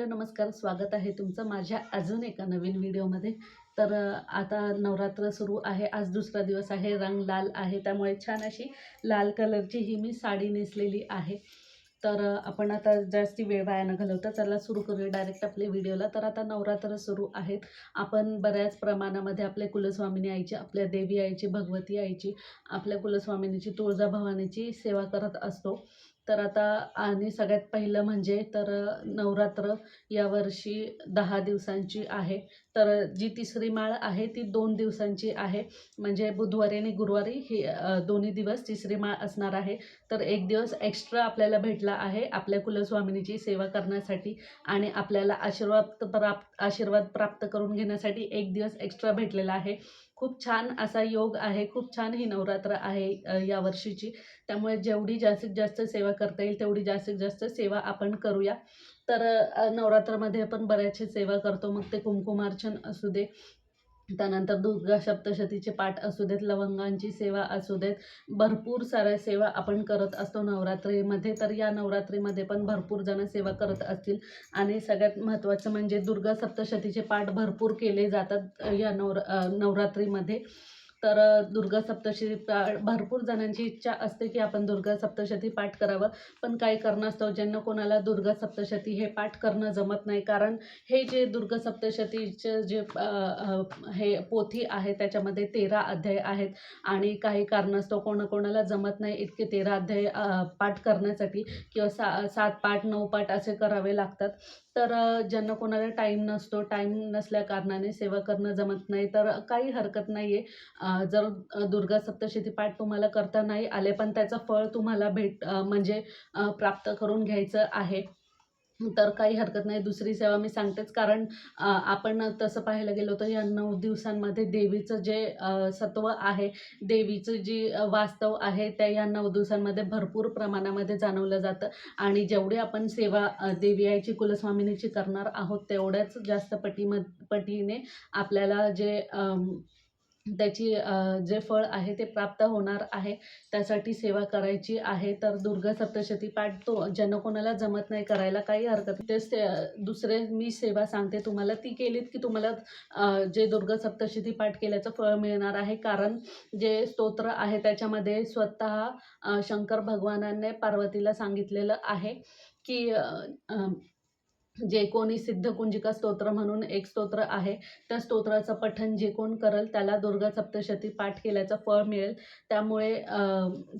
Hello नमस्कार. स्वागत आहे तुमचं माझ्या अजून एका नवीन व्हिडिओमध्ये. तर आता नवरात्र सुरू आहे. आज दुसरा दिवस आहे. रंग लाल आहे. त्यामुळे छान अशी लाल कलरची ही मी साडी नेसलेली आहे. तर आपण आता जास्ती वेळ वाया न घालवता चला सुरू करूया डायरेक्ट आपल्या व्हिडिओला. तर आता नवरात्र सुरू आहेत. आपण बऱ्याच प्रमाणामध्ये आपल्या कुलस्वामिनी आईची आपल्या देवी आईची भगवती आईची आपल्या कुलस्वामिनीची तुळजाभवानीची सेवा करत असतो. तर आता आणि सगळ्यात पहिलं म्हणजे तर नवरात्र यावर्षी दहा दिवसांची आहे. तर जी तिसरी माळ आहे ती दोन दिवसांची आहे. म्हणजे बुधवारी आणि गुरुवारी ही दोन्ही दिवस तिसरी माळ असणार आहे. तर एक दिवस एक्स्ट्रा आपल्याला भेटला आहे आपल्या कुलस्वामिनीची सेवा करण्यासाठी आणि आपल्याला आशीर्वाद प्राप्त आशीर्वाद प्राप्त करून घेण्यासाठी एक दिवस एक्स्ट्रा भेटलेला आहे. खूप छान असा योग आहे. खूप छान ही नवरात्र आहे या वर्षीची. त्यामुळे जेवढी जास्तीत जास्त सेवा करता येईल तेवढी जास्तीत जास्त सेवा आपण करूया. तर नवरात्रामध्ये आपण बऱ्याचशा सेवा करतो. मग ते कुंकुमार्चन असू दे त्यानंतर दुर्गा सप्तशतीचे पाठ असू देत लवंगांची सेवा असू देत भरपूर साऱ्या सेवा आपण करत असतो नवरात्रीमध्ये. तर या नवरात्रीमध्ये पण भरपूर जण सेवा करत असतील. आणि सगळ्यात महत्त्वाचं म्हणजे दुर्गा सप्तशतीचे पाठ भरपूर केले जातात या नवर नवरात्रीमध्ये. तर दुर्गा सप्तशती भरपूर जणांची इच्छा असते की आपण दुर्गा सप्तशती पाठ करावं. पण काही कारणास्तव ज्यांना कोणाला दुर्गा सप्तशती हे पाठ करणं जमत नाही. कारण हे जे दुर्गा सप्तशतीचे जे हे पोथी आहे त्याच्यामध्ये तेरा अध्याय आहेत. आणि काही कारणास्तव कोणाकोणाला जमत नाही इतके तेरा अध्याय पाठ करण्यासाठी किंवा सा सात पाठ नऊ पाठ असे करावे लागतात. तर ज्यांना कोणाला टाईम नसतो टाईम नसल्या कारणाने सेवा करणं जमत नाही. तर काही हरकत नाही आहे जर दुर्गा सप्तशती पाठ तुम्हाला करता नाही आले पण त्याचं फळ तुम्हाला भेट म्हणजे प्राप्त करून घ्यायचं आहे. तर काही हरकत नाही दुसरी सेवा मी सांगतेच. कारण आपण तसं पाहायला गेलो तर या नऊ दिवसांमध्ये देवीचं जे सत्व आहे देवीचं जी वास्तव आहे त्या या नऊ दिवसांमध्ये भरपूर प्रमाणामध्ये जाणवलं जातं. आणि जेवढी आपण सेवा देवी आईची कुलस्वामिनीची करणार आहोत तेवढ्याच जास्त पटीम पटीने आपल्याला जे त्याची जे फळ आहे ते प्राप्त होणार आहे त्यासाठी सेवा करायची आहे. तर दुर्गा सप्तशती पाठ तो ज्यांना कोणाला जमत नाही करायला काही हरकत नाही. तेच ते दुसरे मी सेवा सांगते तुम्हाला. ती केलीत की तुम्हाला जे दुर्गा सप्तशती पाठ केल्याचं फळ मिळणार आहे. कारण जे स्तोत्र आहे त्याच्यामध्ये स्वतः शंकर भगवानाने पार्वतीला सांगितलेलं आहे की जे कोणी सिद्धकुंजिका स्तोत्र म्हणून एक स्तोत्र आहे त्या स्तोत्राचं पठन जे कोण करल त्याला दुर्गा सप्तशती पाठ केल्याचं फळ मिळेल. त्यामुळे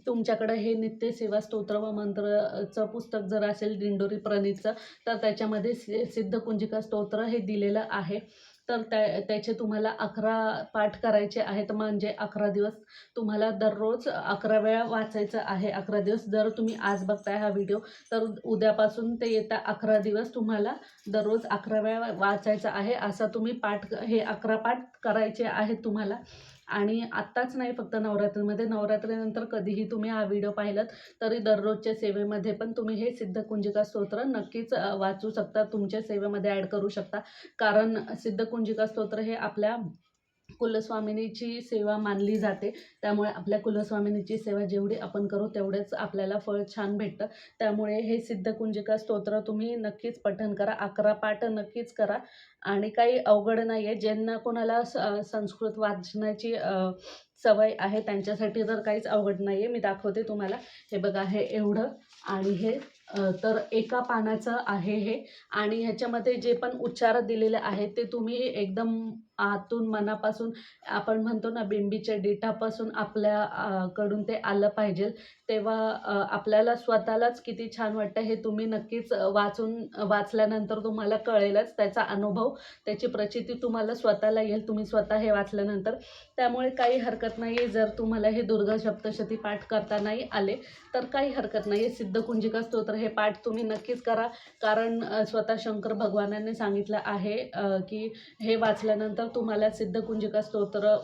तुमच्याकडं हे नित्यसेवा स्तोत्र व मंत्रचं पुस्तक जर असेल दिंडोरी प्रणीतचं तर त्याच्यामध्ये सि सिद्धकुंजिका स्तोत्र हे दिलेलं आहे. तर त्या त्याचे तुम्हाला अकरा पाठ करायचे आहेत म्हणजे अकरा दिवस तुम्हाला दररोज अकरा वेळा वाचायचं आहे अकरा दिवस जर तुम्ही आज बघताय हा व्हिडिओ तर उद्यापासून ते येत्या अकरा दिवस तुम्हाला दररोज अकरा वेळा वाचायचं आहे असा तुम्ही पाठ हे अकरा पाठ करायचे आहेत तुम्हाला. आणि आत्ताच नाही फक्त नवरात्रीमध्ये नवरात्रीनंतर कधीही तुम्ही हा व्हिडिओ पाहिलात तरी दररोजच्या सेवेमध्ये पण तुम्ही हे सिद्धकुंजिका स्तोत्र नक्कीच वाचू शकता तुमच्या सेवेमध्ये ॲड करू शकता. कारण सिद्धकुंजिका स्तोत्र हे आपल्या कुलस्वामिनीची सेवा मानली जाते. त्यामुळे आपल्या कुलस्वामिनीची सेवा जेवढी आपण करू तेवढेच आपल्याला फळ छान भेटतं. त्यामुळे हे सिद्धकुंजिका स्तोत्र तुम्ही नक्कीच पठन करा. अकरा पाठ नक्कीच करा. आणि काही अवघड नाही आहे ज्यांना कोणाला स संस्कृत वाचनाची सवय आहे त्यांच्यासाठी तर काहीच अवघड नाही आहे मी दाखवते तुम्हाला. हे बघा हे एवढं आणि हे तर एका पानाचं आहे हे. आणि ह्याच्यामध्ये जे पण उच्चार दिलेले आहेत ते तुम्ही एकदम आतून मनापासून आपण म्हणतो ना बिंबीच्या डिठापासून आपल्याकडून ते आलं पाहिजे. तेव्हा आपल्याला स्वतःलाच किती छान वाटतं हे तुम्ही नक्कीच वाचून वाचल्यानंतर तुम्हाला कळेलच. त्याचा अनुभव त्याची प्रचिती तुम्हाला स्वतःला येईल. तुम्ही स्वतः हे वाचल्यानंतर. त्यामुळे काही हरकत नाही आहे जर तुम्हाला हे दुर्गा सप्तशती पाठ करता नाही आले तर काही हरकत नाही आहे सिद्धकुंजिका स्तोत्र हे पाठ तुम्ही नक्कीच करा. कारण स्वतः शंकर भगवानाने सांगितलं आहे की हे वाचल्यानंतर तुम्हाला सिद्धकुंजिका स्तोत्र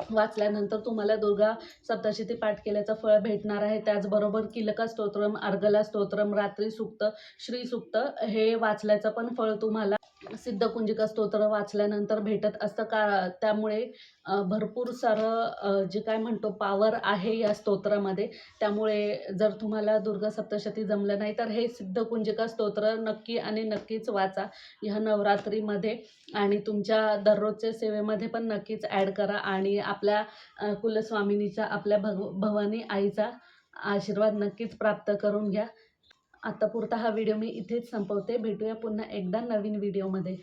वाचल्यानंतर तुम्हाला दुर्गा सप्तशती पाठ केल्याचं फळ भेटणार आहे. त्याचबरोबर किलका स्तोत्रम अर्गला स्तोत्रम रात्री सुक्त श्री सुक्त हे वाचल्याचं पण फळ तुम्हाला सिद्धकुंजिका स्तोत्र वाचल्यानंतर भेटत असतं. का त्यामुळे भरपूर सारं जे काय म्हणतो पावर आहे या स्तोत्रामध्ये. त्यामुळे जर तुम्हाला दुर्गा सप्तशती जमलं नाही तर हे सिद्धकुंजिका स्तोत्र नक्की आणि नक्कीच वाचा. ह्या नवरात्रीमध्ये आणि तुमच्या दररोजच्या सेवेमध्ये पण नक्कीच ॲड करा आणि आपल्या कुलस्वामिनीचा आपल्या भग भवानी आईचा आशीर्वाद नक्कीच प्राप्त करून घ्या. आता पुरता हा व्हिडिओ मी इथेच संपवते. भेटूया पुन्हा एकदा नवीन व्हिडिओमध्ये.